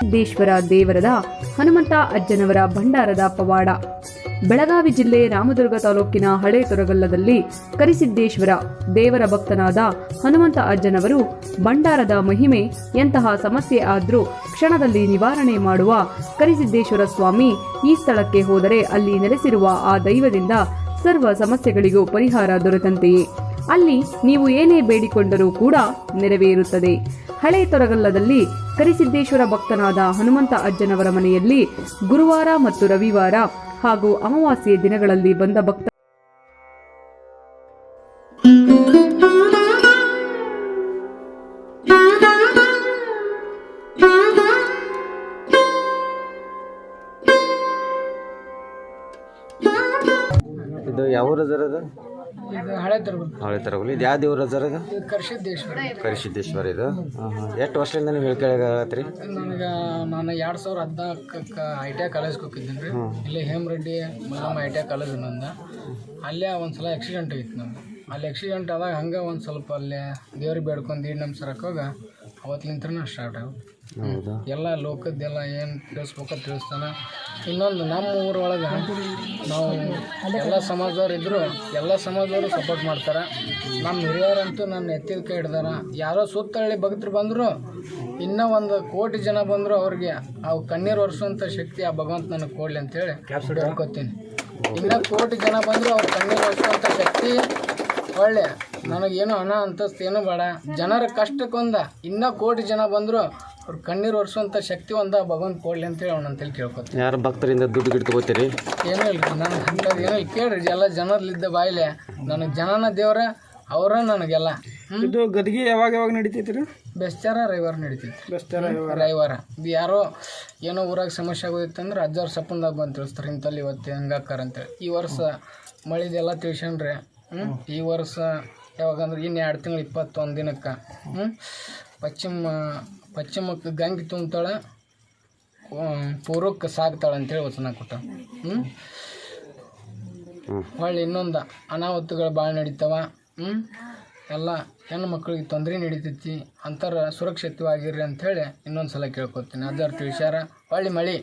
ಸಿದ್ದೇಶ್ವರ ದೇವರದ ಹನುಮಂತ ಅಜ್ಜನವರ ಭಂಡಾರದ ಪವಾಡ. ಬೆಳಗಾವಿ ಜಿಲ್ಲೆ ರಾಮದುರ್ಗ ತಾಲೂಕಿನ ಹಳೆ ತೊರಗಲ್ಲದಲ್ಲಿ ಕರಿಸಿದ್ದೇಶ್ವರ ದೇವರ ಭಕ್ತನಾದ ಹನುಮಂತ ಅಜ್ಜನವರು ಭಂಡಾರದ ಮಹಿಮೆ ಎಂತಹ ಸಮಸ್ಯೆ ಆದರೂ ಕ್ಷಣದಲ್ಲಿ ನಿವಾರಣೆ ಮಾಡುವ ಕರಿಸಿದ್ದೇಶ್ವರ ಸ್ವಾಮಿ ಈ ಸ್ಥಳಕ್ಕೆ ಹೋದರೆ ಅಲ್ಲಿ ನೆಲೆಸಿರುವ ಆ ದೈವದಿಂದ ಸರ್ವ ಸಮಸ್ಯೆಗಳಿಗೂ ಪರಿಹಾರ ದೊರೆತಂತೆಯೇ. ಅಲ್ಲಿ ನೀವು ಏನೇ ಬೇಡಿಕೊಂಡರೂ ಕೂಡ ನೆರವೇರುತ್ತದೆ. ಹಳೆ ತೊರಗಲ್ಲದಲ್ಲಿ ಕರಿಸಿದ್ದೇಶ್ವರ ಭಕ್ತನಾದ ಹನುಮಂತ ಅಜ್ಜನವರ ಮನೆಯಲ್ಲಿ ಗುರುವಾರ ಮತ್ತು ರವಿವಾರ ಹಾಗೂ ಅಮಾವಾಸ್ಯೆ ದಿನಗಳಲ್ಲಿ ಬಂದ ಭಕ್ತ ಇದು ಯಾವ ಇದು ಹಳೆ ದುರ್ಗ ಹಳೆ ತರಗಲಿ ಇದು ಯಾವ ದೇವ್ರ ಸರ್ ಇದು ಕರಿಸಿದ್ದೇಶ್ವರ. ಇದು. ಹಾಂ ಹಾಂ. ಎಷ್ಟು ವರ್ಷದಿಂದ ನೀವು ಹೇಳ್ಕೊಳಗತ್ರಿ ನನಗೆ ನಾನು ಎರಡು ಸಾವಿರ ಹದಿನಾಲ್ಕಕ್ಕೆ ಐ ಟಿ ಐ ಕಾಲೇಜ್ಗೆ ಹೋಗಿದ್ದೀನಿ ರೀ. ಇಲ್ಲಿ Hemareddy Mallamma I T I college ನಂದ ಅಲ್ಲೇ ಒಂದು ಸಲ ಆಕ್ಸಿಡೆಂಟ್ ಆಗಿತ್ತು ನಮ್ದು. ಅಲ್ಲಿ ಆಕ್ಸಿಡೆಂಟ್ ಆದಾಗ ಹಂಗೆ ಒಂದು ಸ್ವಲ್ಪ ಅಲ್ಲೇ ದೇವ್ರಿಗೆ ಬೇಡ್ಕೊಂಡು ನಮ್ಮ ನಮ್ಸರಕ್ಕೆ ಹೋಗ ಅವತ್ತಿನಿಂತ್ರನೇ ಸ್ಟಾರ್ಟ್ ಆಗುತ್ತೆ ಹೌದಾ? ಎಲ್ಲ ಲೋಕದ್ದೆಲ್ಲ ಏನು ತಿಳಿಸ್ಬೇಕೋ ತಿಳಿಸ್ತಾನೆ. ಇನ್ನೊಂದು ನಮ್ಮ ಊರೊಳಗೆ ನಾವು ಎಲ್ಲ ಸಮಾಜದವ್ರು ಇದ್ದರು ಎಲ್ಲ ಸಮಾಜದವರು ಸಪೋರ್ಟ್ ಮಾಡ್ತಾರೆ. ನಮ್ಮ ಹಿರಿಯರಂತೂ ನನ್ನ ಎತ್ತಿದ ಕೈ ಹಿಡ್ದಾರ. ಯಾರೋ ಸುತ್ತಳ್ಳಿ ಭಕ್ತರು ಬಂದರೂ ಇನ್ನೂ ಒಂದು ಕೋಟಿ ಜನ ಬಂದರೂ ಅವ್ರಿಗೆ. ಅವು ಕಣ್ಣೀರು ಒರೆಸುವಂಥ ಶಕ್ತಿ ಆ ಭಗವಂತ ನನಗೆ ಕೊಡಲಿ ಅಂತೇಳಿ ಹೇಳ್ಕೊತೀನಿ ಇನ್ನೂ ಕೋಟಿ ಜನ ಬಂದರೂ ಅವ್ರು ಕಣ್ಣೀರು ಒರೆಸುವಂಥ ಶಕ್ತಿ ಒಳ್ಳೆ. ನನಗೇನು ಹಣ ಅಂತಸ್ತು ಏನೂ ಬೇಡ. ಜನರ ಕಷ್ಟಕ್ಕೊಂದ. ಇನ್ನೂ ಕೋಟಿ ಜನ ಬಂದ್ರು ಅವ್ರ ಕಣ್ಣೀರು ಒರೆಸುವಂಥ ಶಕ್ತಿ ಒಂದ ಭಗವಂತ ಕೊಡ್ಲಿ ಅಂತೇಳಿ ಅವನಂತೇಳಿ ಕೇಳ್ಕೊತೀನಿ. ಯಾರು ಭಕ್ತರಿಂದ ದುಡ್ಡು ಗಿಡ ತಗೋತೀರಿ? ಏನೂ ಇಲ್ಲ. ನನಗೆ ಹಂಗಾಗಿ ಏನೂ ಇಲ್ಲ. ಕೇಳ್ರಿ ಎಲ್ಲ ಜನರಲ್ಲಿದ್ದ ಬಾಯಿಲೆ. ನನಗೆ ಜನನ ದೇವ್ರ ಅವರ ನನಗೆಲ್ಲ. ಇದು ಗದಗಿ ಯಾವಾಗ ಯಾವಾಗ ನಡಿತೈತಿ ರೀ ಬೆಸ್ತಾರ ರವಿವಾರ ನಡೀತೈತಿ. ಬೆಸ್ತಾರ ರವಿವಾರ. ಇದು ಯಾರೋ ಏನೋ ಊರಾಗ ಸಮಸ್ಯೆ ಆಗೋಯ್ತು ಅಂದ್ರೆ ಅಜ್ಜಾರು ಸಪ್ಪಂದಾಗ ಬಂದು ತಿಳಿಸ್ತಾರೆ. ಇಂಥಲ್ಲಿ ಇವತ್ತು ಹೆಂಗಾಕಾರ ಅಂತೇಳಿ ಈ ವರ್ಷ ಮಳಿದೆಲ್ಲ ತಿಳ್ಸಣ್ರಿ ಹ್ಞೂ ಈ ವರ್ಷ ಯಾವಾಗಂದ್ರೆ ಇನ್ನು ಎರಡು ತಿಂಗಳು ಇಪ್ಪತ್ತೊಂದು ದಿನಕ್ಕೆ ಹ್ಞೂ ಪಶ್ಚಿಮ ಪಶ್ಚಿಮಕ್ಕೆ ಗಂಗೆ ತುಂಬ್ತಾಳೆ ಪೂರ್ವಕ್ಕೆ ಸಾಗ್ತಾಳೆ ಅಂತೇಳಿ ವಚನ ಕೊಟ್ಟ ಹ್ಞೂ ಹೊಳ್ಳಿ ಇನ್ನೊಂದು ಅನಾಹುತಗಳು ಭಾಳ ನಡೀತಾವ ಹ್ಞೂ ಎಲ್ಲ ಹೆಣ್ಣು ಮಕ್ಕಳಿಗೆ ತೊಂದರೆ ನಡೀತೈತಿ ಅಂತರ ಸುರಕ್ಷಿತವಾಗಿರ್ರಿ ಅಂಥೇಳಿ ಇನ್ನೊಂದು ಸಲ ಕೇಳ್ಕೊತೀನಿ. ಅದರ ವಿಚಾರ ಹೊಳ್ಳಿ ಮಳೆ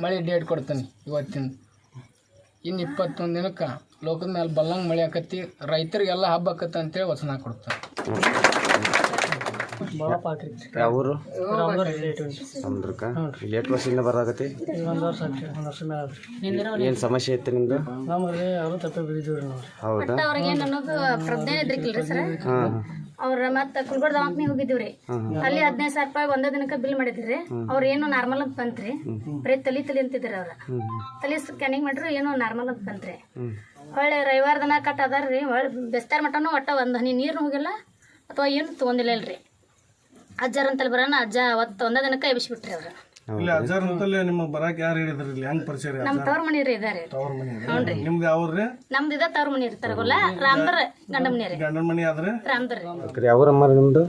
ಮಳೆ ಡೇಟ್ ಕೊಡ್ತೀನಿ ಇವತ್ತಿನ ಇನ್ನು ಇಪ್ಪತ್ತೊಂದು ದಿನಕ್ಕೆ ಲೋಕದ ಮೇಲೆ ಬಲ್ಲಂಗೆ ಮಳೆ ಆಕತಿ ರೈತರಿಗೆಲ್ಲ ಹಬ್ಬ ಆಕತ್ತ ಅಂತೇಳಿ ವಚನ ಕೊಡ್ತಾರೆ. ಯಾವ ಊರು? ಸಮುದ್ರಕ್ಕ. ಇಲ್ಲಿ ಎಷ್ಟು ವರ್ಷದಿಂದ ಬರಾಕತಿ ಒಂದು ವರ್ಷ ಆತ್ರಿ ಒಂದು ವರ್ಷ ಮೇಲೆ ಆತ್ರಿ ಏನು ಸಮಸ್ಯೆ ಐತೆ ನಿಮ್ದು? ಹೌದಾ? ಅವ್ರ ಮತ್ತೆ ಕುಲ್ಗೋಡ್ ದವಾಖಾನೆ ಹೋಗಿದ್ದೀವ್ರಿ. ಅಲ್ಲಿ ಹದಿನೈದು ಸಾವಿರ ರೂಪಾಯಿ ಒಂದೇ ದಿನಕ್ಕೆ ಬಿಲ್ ಮಾಡಿದ್ರಿ. ಅವ್ರ ಏನು ನಾರ್ಮಲ್ ಅಂತ ಬಂತ್ರಿ. ಬರೀ ತಲಿ ತಲಿ ಅಂತಿದ್ರಿ ಅವ್ರ. ತಲಿ ಸ್ಕ್ಯಾನಿಂಗ್ ಮಾಡ್ರಿ ಏನೋ ನಾರ್ಮಲ್ ಅಂತ ಬಂತ್ರಿ. ಹೊಳ್ಳಿ ರವಿವಾರ ದಿನ ಕಟ್ ಅದಾರ್ರಿ ಹೊಳ್ಳಿ ಬೆಸ್ತಾರ ಮಟನು ಒಟ್ಟ ಒಂದು ಹನಿ ನೀರು ಹೋಗಿಲ್ಲ. ಅಥವಾ ಏನು ತೊಗೊಂಡಿಲ್ಲ ಇಲ್ರಿ. ಅಜ್ಜಾರ ಅಂತಲ್ಲಿ ಬರೋಣ ಅಜ್ಜ ಅವತ್ತು ಒಂದೇ ದಿನಕ್ಕೆ ಎಬ್ಬಿಸ್ಬಿಟ್ರಿ ಅವ್ರು. ಇಲ್ಲಿ ಅಜ್ಜಾರ್ ಅಂತಲ್ಲೇ ನಿಮಗೆ ಬರಾಕ್ ಯಾರು ಹೇಳಿದ್ರಿ ಇಲ್ಲಿ? ಹೆಂಗ್ ಪರಿಚಯ ರೀ ನಮ್ಮ ತವ್ರ ಮನಿ ರೀ. ಇದಾರೆ ತವ್ರ ಮನಿ ಹ್ಞೂನ್ರಿ. ನಿಮ್ದು ಯಾವ್ರಿ ನಮ್ದು ಇದ ತವ್ರ ಮನಿ ಇರ್ತಾರಲ್ಲ ರಾಮದರ ಗಂಡ ಮನಿ ರೀ. ಗಂಡನ ಮನಿ ಆದ್ರೆ? ರಾಮದರ್ ರೀ. ಯಾವ ಊರಮ್ಮ ನಿಮ್ಮದು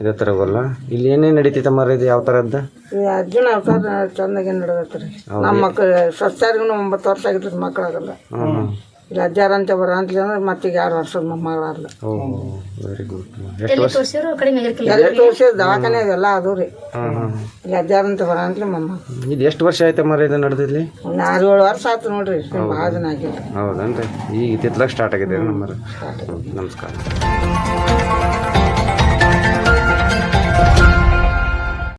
ಇದೇ ತರಗಲ್ಲ ಇಲ್ಲಿ ಏನೇನ್ ನಡೀತೈತೆ ಇದು ಯಾವ ಥರದ್ದು? ಈ ಅಜ್ಜನ ಅವತಾರ ಚಂದಾಗಿ ನಡೆದತ್ರಿ ನಮ್ಮ ಮಕ್ಕಳು ಸ್ವಚ್ಛಾರಿಗೂ ಒಂಬತ್ತು ವರ್ಷ ಆಗಿರ್ತದೆ ಮಕ್ಕಳಾಗಲ್ಲ ಹಾಂ ಹಾಂ ಇಲ್ಲಿ ಅಜ್ಜಾರ ಅಂತ ಬರ ಅಂತ ಅಂದ್ರೆ ಮತ್ತೀಗ ಯಾರು ವರ್ಷದ ಮೊಮ್ಮಗಳಾಗಲ್ಲ ಓ ವೆರಿ ಗುಡ್ ಎಷ್ಟು ಎಲ್ಲಿ ತೋರಿಸಿದ್ರು ಕಡಿಮೆ ಆಗಿರ್ಕಿಲ್ಲ ಎಲ್ಲ ತೋರಿಸಿ ದವಾಖಾನೆ ಎಲ್ಲ ಅದು ರೀ. ಹಾಂ ಹಾಂ ಇಲ್ಲಿ ಅಜ್ಜಾರ ಅಂತ ಬರ ಅಂತಲೇ ಮೊಮ್ಮ. ಇದು ಎಷ್ಟು ವರ್ಷ ಆಯ್ತು ಮರ ಇದು ನಡೆದಿಲ್ಲಿ ಒಂದು ಆರು ಏಳು ವರ್ಷ ಆಯ್ತು ನೋಡ್ರಿ ಭಾಳ ದಿನ ಆಗಿಲ್ಲ ಹೌದನ್ರಿ? ಈಗ ಇತ್ತಿತ್ಲಾಗ ಸ್ಟಾರ್ಟ್ ಆಗಿದೆ ನಮ್ಮ ನಮಸ್ಕಾರ.